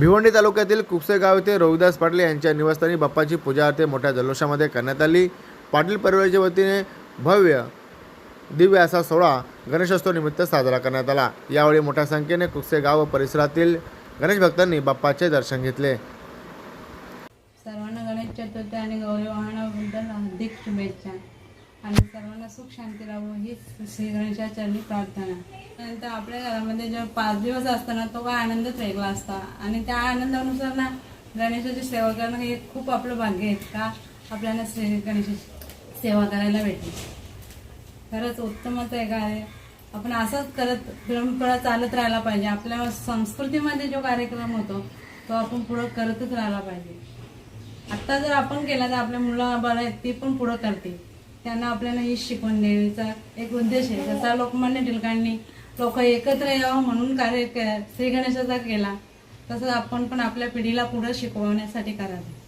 भिवंडी तालुक्यातील कुपसेगाव येथे रविदास पाटील यांच्या निवासस्थानी बाप्पाची पूजा अर्थे मोठ्या जल्लोषामध्ये करण्यात आली. पाटील परिवाराच्या वतीने भव्य दिव्य असा सोहळा गणेशोत्सव निमित्त साजरा करण्यात आला. यावेळी मोठ्या संख्येने कुपसेगाव व परिसरातील गणेश भक्तांनी बाप्पाचे दर्शन घेतले. सर्वांना गणेश चतुर्थी आणि गौरी वाहनाबद्दल हार्दिक शुभेच्छा. आणि सर्वांना सुख शांती राहू हीच श्री गणेशा चरणी प्रार्थना. नंतर आपल्या घरामध्ये जेव्हा पाच दिवस असताना तो काय आनंदच वेगळा असता. आणि त्या आनंदानुसार ना गणेशाची सेवा करणं हे खूप आपलं भाग्य आहे का? आपल्याला श्री गणेशाची सेवा करायला भेटली खरंच उत्तमच आहे काय आपण असंच करत परंपरा चालत राहायला पाहिजे. आपल्या संस्कृतीमध्ये जो कार्यक्रम होतो तो आपण पुढं करतच राहायला पाहिजे. आत्ता जर आपण केला तर आपल्या मुलं बरं आहेत ती पण पुढं करतील. त्यांना आपल्याला ही शिकवण देण्याचा एक उद्देश आहे. जसा लोकमान्य टिळकांनी लोक एकत्र यावं म्हणून कार्य के- श्री गणेशाचा केला तसंच आपण पण आपल्या पिढीला पुढं शिकवण्यासाठी करावे.